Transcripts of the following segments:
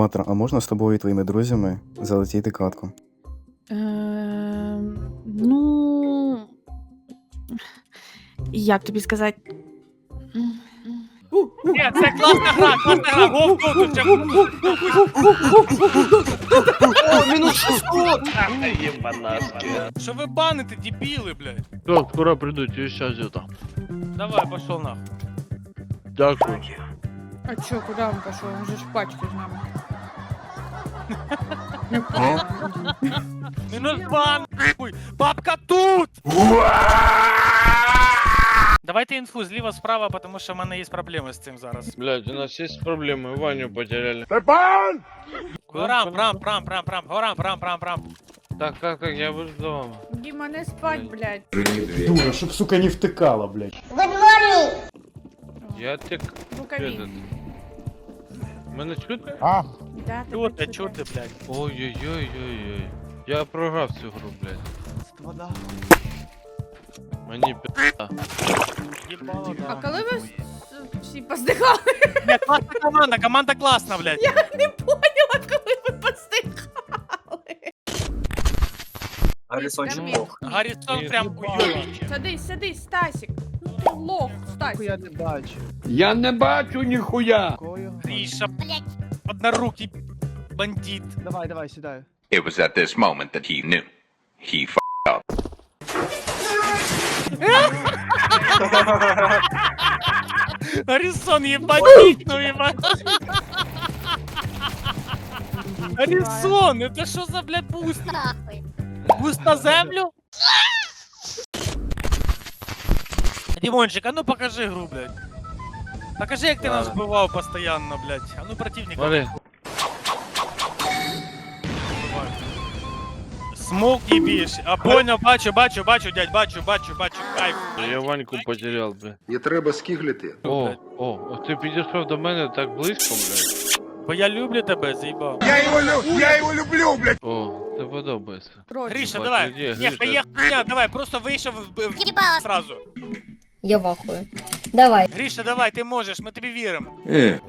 Ватра, а можна з тобою і твоїми друзями залетіти катку? Ем, ну. Як тобі сказати? Ні, це класна гра, класна гра. Гоу, гоу, тут ще О, мінус 600! Що ви баните, дебіли, блядь? Все, скоро придуть, і сейчас где-то. Давай, пошел нахуй. Дякую. А чо, куди він пішов? Він же ж в пачці з нами. Минус бан! Ой, Бабка тут! Давайте інфу зліва справа, тому що в мене є проблеми з цим зараз. Блять, у нас есть проблемы, Ваню потеряли. Степан! Горам, прам, прам, прам, прам, горам, прам, прам, прам. Так, как, как, я буду дома. Дима, не спать, блядь. Дура, чтоб, сука, не втыкала, блядь. Я так... Этот... Рукавиц. Мене чути? А, Да, Чого тебе чути. блядь? Ой-ой-ой-ой-ой. Я програв цю гру, блядь. Мені пи***а. Їбало, А да. коли ви с- всі поздихали? Ні, класна команда, команда класна, блядь. Я Не поняла, коли ви поздихали. Гаррісон Там чи є. Гаррісон прям уйобіще. Садись, садись, Стасік. Ну ти лох, Стасік. Я не бачу. Я не бачу ніхуя. Кою? Гріша, однорукий бандит. Давай, давай, сідаю. It was at this moment that he knew. He f***ed up. Гаррісон, єбать, ну єбать. Гаррісон, это що за, блядь, буст? Буст на землю? Димончик, а ну покажи гру, блядь. Покажи, як ти нас вбивав постоянно, блядь. А ну противника вбивай. Смок їбіш. А понял, бачу, бачу, бачу, дядь, бачу, бачу, бачу, кайф. я Ваньку потеряв, блядь. Не треба скиглити. О, о, о, ти підійшов до мене так близько, блядь. Бо я люблю тебе, заїбав. Я його, лю... я його люблю, блядь! О, ти подобається. Гріша, Бать, давай. іди, Ні, Гріша. хуя, давай, просто вийшов в- в- сразу. Я вахую. Давай. Гріша, давай, ти можеш, ми тобі віримо. Е.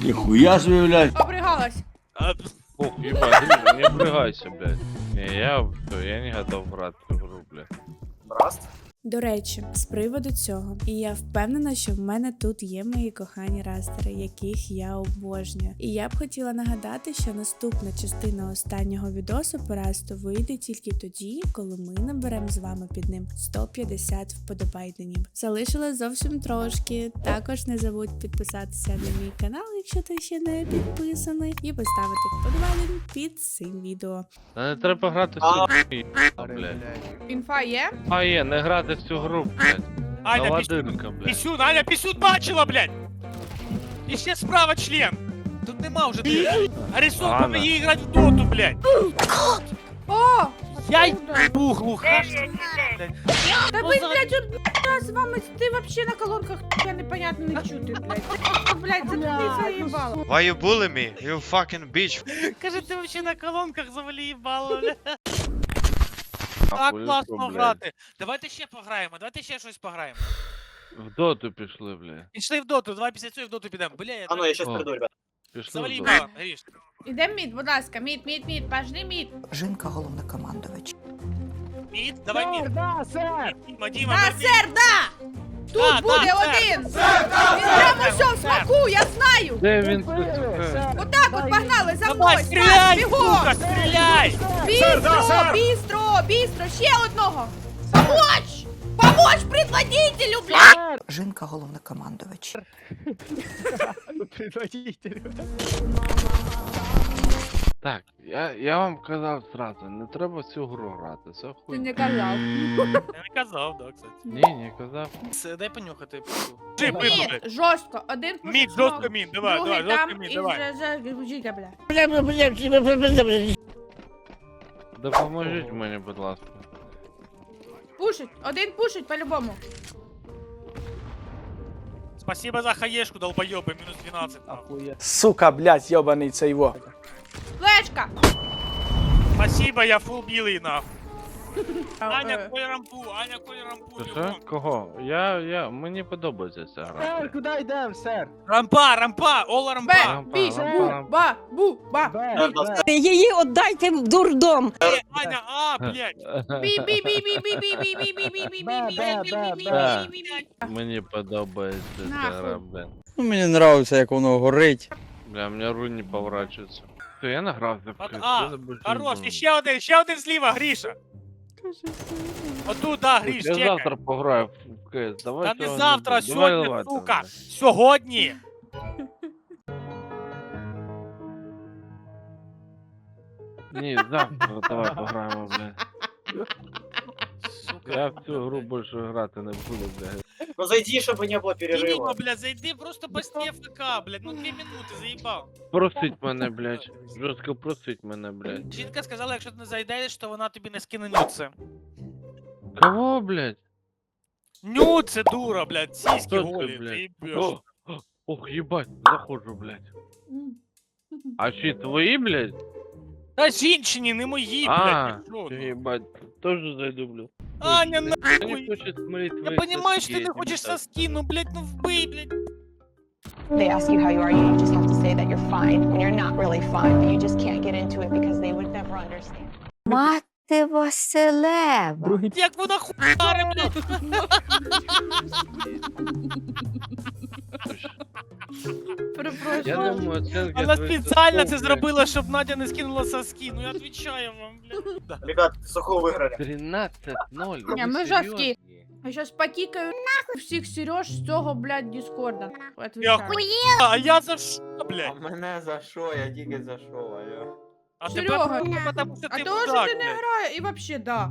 Ніхуя собі, блядь. Обригалась. А, Ох, ебать, Гриша, не впрягайся, блядь. Не, я, всё, я не готов брать в игру, блядь. Раст? До речі, з приводу цього, і я впевнена, що в мене тут є мої кохані растери, яких я обожнюю. І я б хотіла нагадати, що наступна частина останнього відосу по расту вийде тільки тоді, коли ми наберемо з вами під ним 150 вподобайденів. Залишилось зовсім трошки. Також не забудь підписатися на мій канал, якщо ти ще не підписаний, і поставити вподобайден під цим відео. Та не треба грати. Інфа є? А є, не грати в цю гру, блядь. Аня, Молодинка, блядь. пісюн, Аня, пісюн бачила, блядь! І ще справа член. Тут нема вже ти. Гаррісон Ладно. повинні грати в доту, блядь. О! Я й бух глуха. блядь. Та ви, блядь, от блядь, з вами ти вообще на колонках я непонятно не чути, блядь. Ти, Блядь, заткни своє їбало. Why you bully me? You fucking bitch. Каже, ти вообще на колонках завалі їбало, блядь. Так класно блядь. грати. Давайте ще пограємо, давайте ще щось пограємо. В доту пішли, блядь. Пішли в доту, давай після цього в доту підемо. Бля, я А ну, я щас О. приду, ребят. Пішли в завалі доту. Гріш. Ідем мід, будь ласка, мід, мід, мід, пожди мід. Жінка головнокомандувач. Мід, давай мід. Да, сер! Діма, Діма, Да, сер, да! Да, Тут да, буде сер. один! Він прямо все в смаку, я знаю! Де він сер. Отак от погнали, за Давай, стріляй, бігом! сука, стріляй! Бістро, бістро, бістро, ще одного! Помоч! Помочь предводителю, блядь! Жінка головнокомандувач. Предводителю. Так, я, я вам казав зразу, не треба в цю гру грати, це Ти хуй. не казав. Я не казав, да, кстати. Ні, не казав. Це, дай понюхати. пишу. Жив, пишу, Мід, жорстко, один Мід, смок, жорстко мід, давай, другий давай, там жорстко мід, і давай. за- за жига, бля. Допоможіть мені, будь ласка. Пушить, один пушить по-любому. Спасибо за хаєшку, долбойоби, мінус 12. нахуй. Сука, блядь, йобаний цей во. Флешка! Спасибо, я фул білий, нахуй. Аня, Е, рампу, Аня, коль рампу. Ти що? Кого? Я, я, мені подобається ця гра. Сер, куди йдемо, сер? Рампа, рампа, ола рампа. Бе, Рампа, рампа, бу, ба, бу, ба. Її віддайте в дурдом. Е, Аня, а, блядь. Бі, бі, бі, бі, бі, бі, бі, бі, бі, бі, бі, бі, Бе, бі, бе, бі, бе, бі, бе. бі, бі, бі. Мені подобається ця Нахуй. гра, блін. Ну, мені нравиться, як воно горить. Бля, у мене руль не поворачується. Все, я награвся в От, а, Хорош, і ще один, ще один зліва, Гріша. Отут, да, Гріш, Я чекай. завтра пограю в КС, давай Та не завтра, буде. Давай сьогодні, давайте, сука. бля. Сьогодні. Ні, завтра давай пограємо, бля. Я в цю гру більше грати не буду, бля. Ну зайди, щоб не було Мініма, блядь, зайди просто по ФК, блядь, ну дві минути, заїбав. Просить мене, блядь. Жорстко просить мене, блядь. Жінка сказала, якщо ти не зайдеш, то вона тобі не скине нюци. Кого, блядь? Нюци, дура, блядь, сіськи Хто це, голі, блядь? заїбеш. О, о, Ох, їбать, заходжу, блядь. А чи твої, блядь? Та жінчині, не мої, А, блядь, ти що, ну? Тоже зайду, блядь. Аня, Мені нахуй. хочет смотреть Я понимаю, що ти соски, не хочеш їбать. соски, ну, блядь, ну вбий, блядь. They ask you how you are, you just have to say that you're fine when you're not really fine, but you just can't get into it because they would never understand. Мати Василева. Другий Як вона хуяре, блядь. Я Перепрошую. думаю, оценки Вона спеціально це зробила, щоб Надя не скинула соски. Ну я відвічаю вам, блядь. Ребят, сухо виграли. 13-0. Ні, ми жорсткі. Я щас покікаю нахуй всіх Сереж з цього, блядь, Діскорда. Я Отвічаю. а я за що, блядь? мене за що? Я тільки за що, алло. А Серега, тебе потому що А ти того, що мудак, ти не блядь. грає, і вообще, да.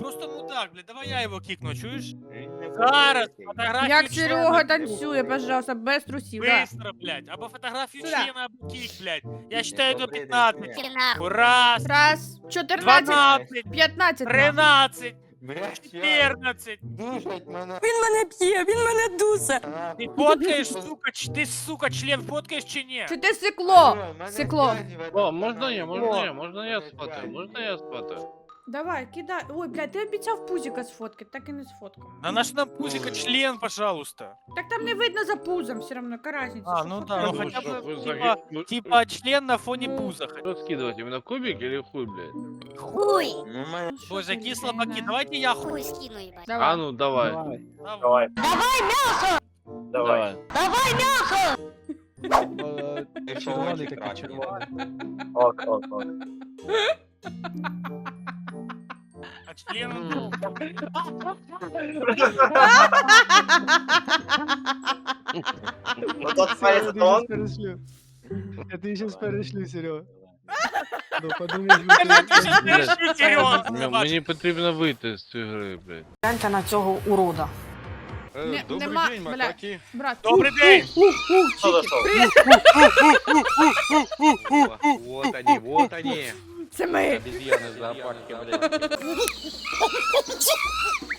Просто мудак, блядь, давай я його кикну, чуєш? Він не Зараз, фотографію Як Серега танцює, пожалуйста, без трусів, да. Быстро, блядь, або фотографію Сюда. члена, або кик, блядь. Я считаю до Добрий день, 15. Раз, Раз, 14, 12, 15, 13, Я 14. душать мене. Він мене п'є, він мене дусе. Ти фоткаєш, сука, ч- ти, сука, член фоткаєш чи ні? Чи ти сикло? Сикло. О, можна я, можна я, можна я спати, можна я сфотаю? Давай, кидай. Ой, блядь, ти обіцяв пузика сфоткати, так і не сфоткав. На наш нам пузика член, пожалуйста. Так там не видно за пузом, все равно, яка разниця. А, що ну фоткати? да, ну Ну, хотя що, бы, ви типа, заги- ну, типа член на фоне Ну. пуза. Что скидывать, именно кубик или хуй, блядь? Хуй. Ну, мене... Ну, що Боже, ти, які блядь, слабаки, да? давайте я хуй. Хуй скину, їбать. А Давай. ну давай, Давай. Давай. Давай. давай. Ти червоний такий червоний. Ок, ок, ок. членом. Ну тот смотрит, это он. Я ты сейчас перешлю, Серега. Ну подумай, Мені потрібно вийти з цієї гри, блядь. Гляньте на цього урода. Добрий день, Макаки. матлаки. Добрый день! Вот они, вот они. Você é mãe.